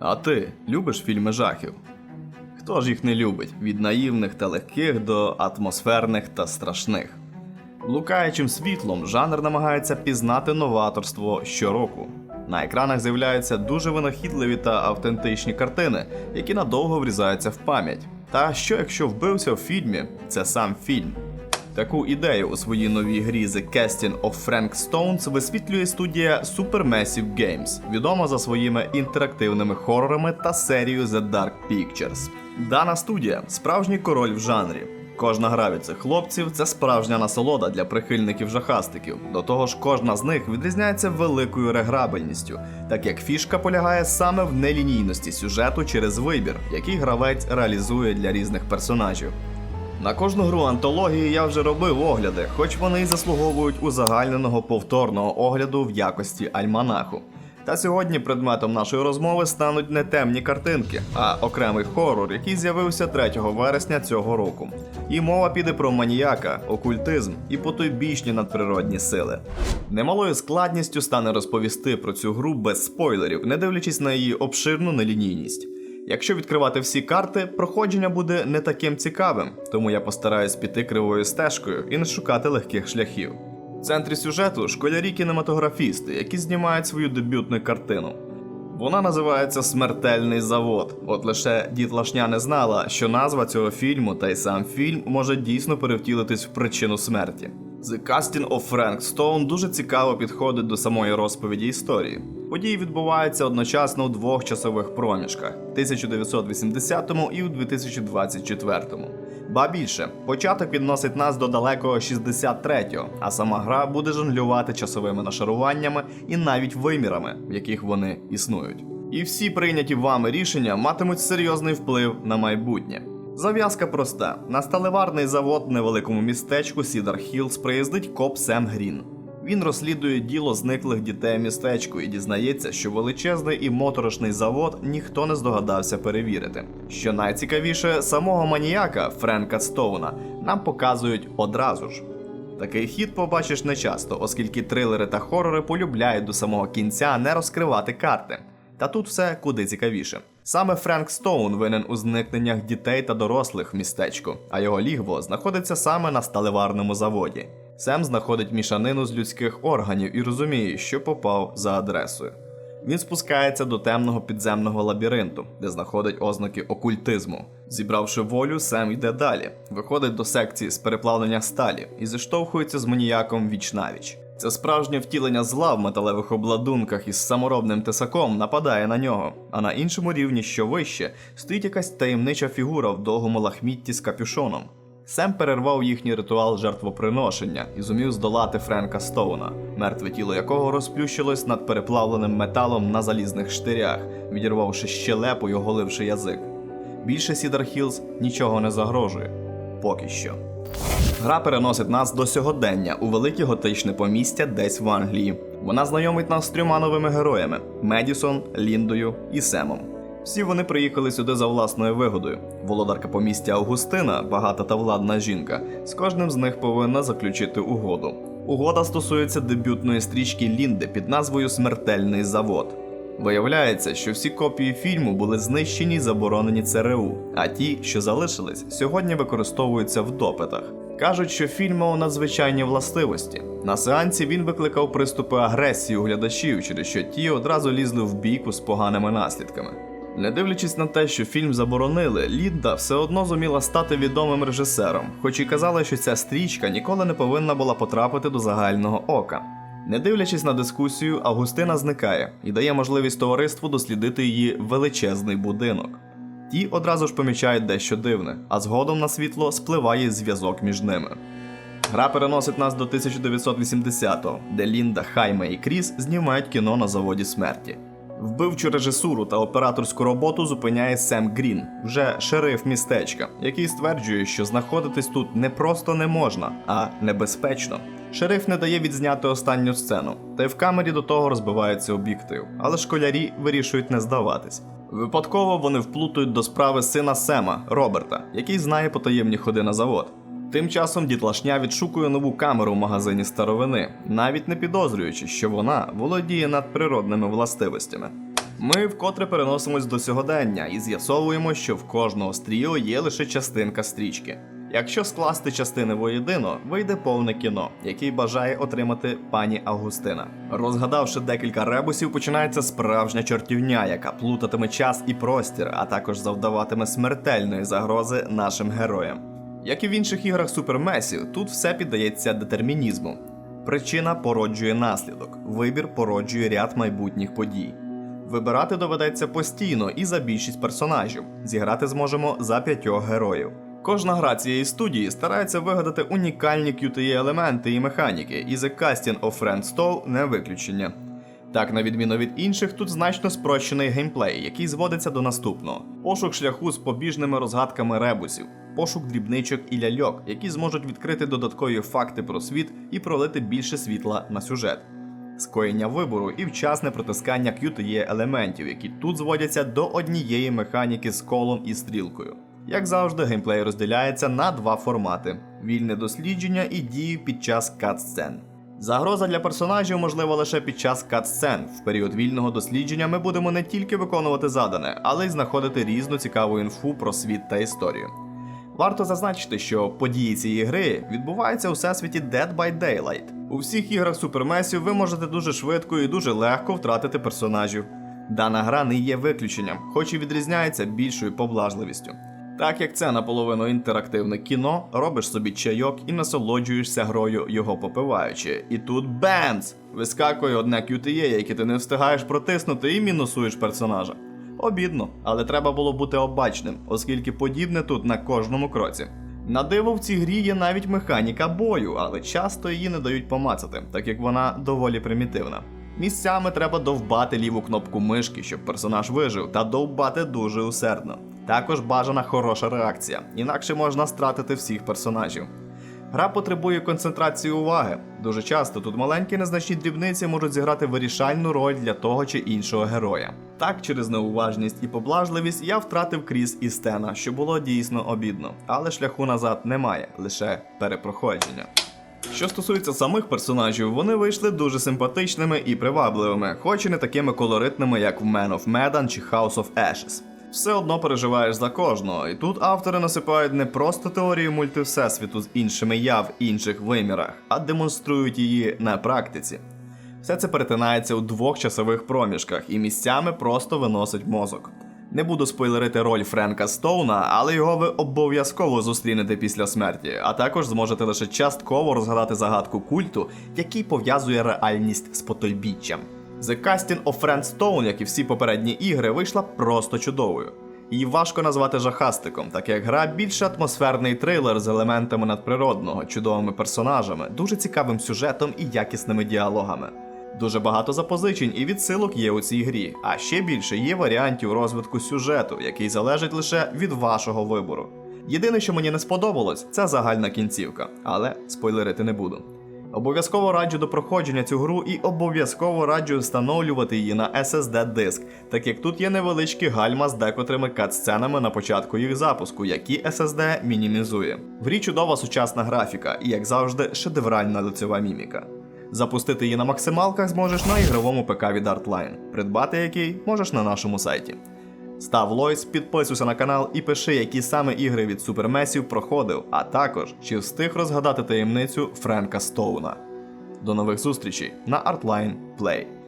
А ти любиш фільми жахів? Хто ж їх не любить? Від наївних та легких до атмосферних та страшних. Блукаючим світлом жанр намагається пізнати новаторство щороку. На екранах з'являються дуже винахідливі та автентичні картини, які надовго врізаються в пам'ять. Та що якщо вбився в фільмі, це сам фільм. Таку ідею у своїй новій грі The Casting of Frank Stones висвітлює студія Supermassive Games, відома за своїми інтерактивними хорорами та серією The Dark Pictures. Дана студія справжній король в жанрі. Кожна гра від цих хлопців це справжня насолода для прихильників жахастиків. До того ж, кожна з них відрізняється великою реграбельністю, так як фішка полягає саме в нелінійності сюжету через вибір, який гравець реалізує для різних персонажів. На кожну гру антології я вже робив огляди, хоч вони й заслуговують узагальненого повторного огляду в якості альманаху. Та сьогодні предметом нашої розмови стануть не темні картинки, а окремий хорор, який з'явився 3 вересня цього року. І мова піде про маніяка, окультизм і потойбічні надприродні сили. Немалою складністю стане розповісти про цю гру без спойлерів, не дивлячись на її обширну нелінійність. Якщо відкривати всі карти, проходження буде не таким цікавим, тому я постараюсь піти кривою стежкою і не шукати легких шляхів. В центрі сюжету школярі-кінематографісти, які знімають свою дебютну картину. Вона називається Смертельний завод. От лише дітлашня не знала, що назва цього фільму та й сам фільм може дійсно перевтілитись в причину смерті. The Casting of Frank Stone дуже цікаво підходить до самої розповіді історії. Події відбуваються одночасно у двох часових проміжках 1980 і у 2024. Ба більше, початок підносить нас до далекого 63-го, а сама гра буде жонглювати часовими нашаруваннями і навіть вимірами, в яких вони існують. І всі прийняті вами рішення матимуть серйозний вплив на майбутнє. Зав'язка проста: на сталеварний завод невеликому містечку Сідар Хіллс приїздить коп Сем Грін. Він розслідує діло зниклих дітей містечку і дізнається, що величезний і моторошний завод ніхто не здогадався перевірити. Що найцікавіше, самого маніяка Френка Стоуна нам показують одразу ж. Такий хід побачиш нечасто, оскільки трилери та хорори полюбляють до самого кінця не розкривати карти. Та тут все куди цікавіше. Саме Френк Стоун винен у зникненнях дітей та дорослих в містечку, а його лігво знаходиться саме на сталеварному заводі. Сем знаходить мішанину з людських органів і розуміє, що попав за адресою. Він спускається до темного підземного лабіринту, де знаходить ознаки окультизму. Зібравши волю, Сем йде далі, виходить до секції з переплавлення сталі і зіштовхується з маніяком віч навіч. Це справжнє втілення зла в металевих обладунках із саморобним тесаком нападає на нього. А на іншому рівні, що вище, стоїть якась таємнича фігура в довгому лахмітті з капюшоном. Сем перервав їхній ритуал жертвоприношення і зумів здолати Френка Стоуна, мертве тіло якого розплющилось над переплавленим металом на залізних штирях, відірвавши щелепу й оголивши язик. Більше Сідар Хілз нічого не загрожує. Поки що. Гра переносить нас до сьогодення у велике готичне помістя десь в Англії. Вона знайомить нас з трьома новими героями: Медісон, Ліндою і Семом. Всі вони приїхали сюди за власною вигодою. Володарка помістя Августина, багата та владна жінка, з кожним з них повинна заключити угоду. Угода стосується дебютної стрічки Лінди під назвою Смертельний завод. Виявляється, що всі копії фільму були знищені й заборонені ЦРУ, а ті, що залишились, сьогодні використовуються в допитах. Кажуть, що фільм мав надзвичайні властивості. На сеансі він викликав приступи агресії у глядачів, через що ті одразу лізли в бійку з поганими наслідками. Не дивлячись на те, що фільм заборонили, Лінда все одно зуміла стати відомим режисером, хоч і казала, що ця стрічка ніколи не повинна була потрапити до загального ока. Не дивлячись на дискусію, Августина зникає і дає можливість товариству дослідити її величезний будинок. Ті одразу ж помічають дещо дивне, а згодом на світло спливає зв'язок між ними. Гра переносить нас до 1980-го, де Лінда, Хайме і Кріс знімають кіно на заводі смерті. Вбивчу режисуру та операторську роботу зупиняє Сем Грін, вже шериф містечка, який стверджує, що знаходитись тут не просто не можна, а небезпечно. Шериф не дає відзняти останню сцену, та й в камері до того розбивається об'єктив, але школярі вирішують не здаватись. Випадково вони вплутують до справи сина Сема Роберта, який знає потаємні ходи на завод. Тим часом дітлашня відшукує нову камеру в магазині старовини, навіть не підозрюючи, що вона володіє надприродними властивостями. Ми вкотре переносимось до сьогодення і з'ясовуємо, що в кожного з тріо є лише частинка стрічки. Якщо скласти частини воєдино, вийде повне кіно, який бажає отримати пані Августина. Розгадавши декілька ребусів, починається справжня чортівня, яка плутатиме час і простір, а також завдаватиме смертельної загрози нашим героям. Як і в інших іграх супермесів, тут все піддається детермінізму. Причина породжує наслідок, вибір породжує ряд майбутніх подій. Вибирати доведеться постійно і за більшість персонажів. Зіграти зможемо за п'ятьох героїв. Кожна гра цієї студії старається вигадати унікальні QTE елементи і механіки, і The Casting of Friend Stove не виключення. Так, на відміну від інших, тут значно спрощений геймплей, який зводиться до наступного: пошук шляху з побіжними розгадками ребусів, пошук дрібничок і ляльок, які зможуть відкрити додаткові факти про світ і пролити більше світла на сюжет скоєння вибору і вчасне протискання QTE елементів, які тут зводяться до однієї механіки з колом і стрілкою. Як завжди, геймплей розділяється на два формати: вільне дослідження і дії під час кат-сцен. Загроза для персонажів можлива лише під час кат-сцен. В період вільного дослідження ми будемо не тільки виконувати задане, але й знаходити різну цікаву інфу про світ та історію. Варто зазначити, що події цієї гри відбуваються у всесвіті Dead by Daylight. У всіх іграх супермесів ви можете дуже швидко і дуже легко втратити персонажів. Дана гра не є виключенням, хоч і відрізняється більшою поблажливістю. Так як це наполовину інтерактивне кіно, робиш собі чайок і насолоджуєшся грою його попиваючи. І тут бемц! Вискакує одне QTE, яке ти не встигаєш протиснути і мінусуєш персонажа. Обідно, але треба було бути обачним, оскільки подібне тут на кожному кроці. На диво в цій грі є навіть механіка бою, але часто її не дають помацати, так як вона доволі примітивна. Місцями треба довбати ліву кнопку мишки, щоб персонаж вижив, та довбати дуже усердно. Також бажана хороша реакція, інакше можна стратити всіх персонажів. Гра потребує концентрації уваги. Дуже часто тут маленькі незначні дрібниці можуть зіграти вирішальну роль для того чи іншого героя. Так, через неуважність і поблажливість я втратив Кріс і Стена, що було дійсно обідно, але шляху назад немає, лише перепроходження. Що стосується самих персонажів, вони вийшли дуже симпатичними і привабливими, хоч і не такими колоритними, як в Man of Medan чи House of Ashes. Все одно переживаєш за кожного, і тут автори насипають не просто теорію мультивсесвіту з іншими я в інших вимірах, а демонструють її на практиці. Все це перетинається у двох часових проміжках і місцями просто виносить мозок. Не буду спойлерити роль Френка Стоуна, але його ви обов'язково зустрінете після смерті, а також зможете лише частково розгадати загадку культу, який пов'язує реальність з потойбіччям. The Casting of Friend Stone, як і всі попередні ігри, вийшла просто чудовою. Її важко назвати жахастиком, так як гра більше атмосферний трилер з елементами надприродного, чудовими персонажами, дуже цікавим сюжетом і якісними діалогами. Дуже багато запозичень і відсилок є у цій грі, а ще більше є варіантів розвитку сюжету, який залежить лише від вашого вибору. Єдине, що мені не сподобалось, це загальна кінцівка, але спойлерити не буду. Обов'язково раджу до проходження цю гру і обов'язково раджу встановлювати її на SSD диск, так як тут є невеличкі гальма з декотрими кат-сценами на початку їх запуску, які SSD мінімізує. В грі чудова сучасна графіка і, як завжди, шедевральна лицева міміка. Запустити її на максималках зможеш на ігровому ПК від Artline, придбати який можеш на нашому сайті. Став лойс, підписуйся на канал і пиши, які саме ігри від супермесів проходив, а також чи встиг розгадати таємницю Френка Стоуна. До нових зустрічей на Artline Play.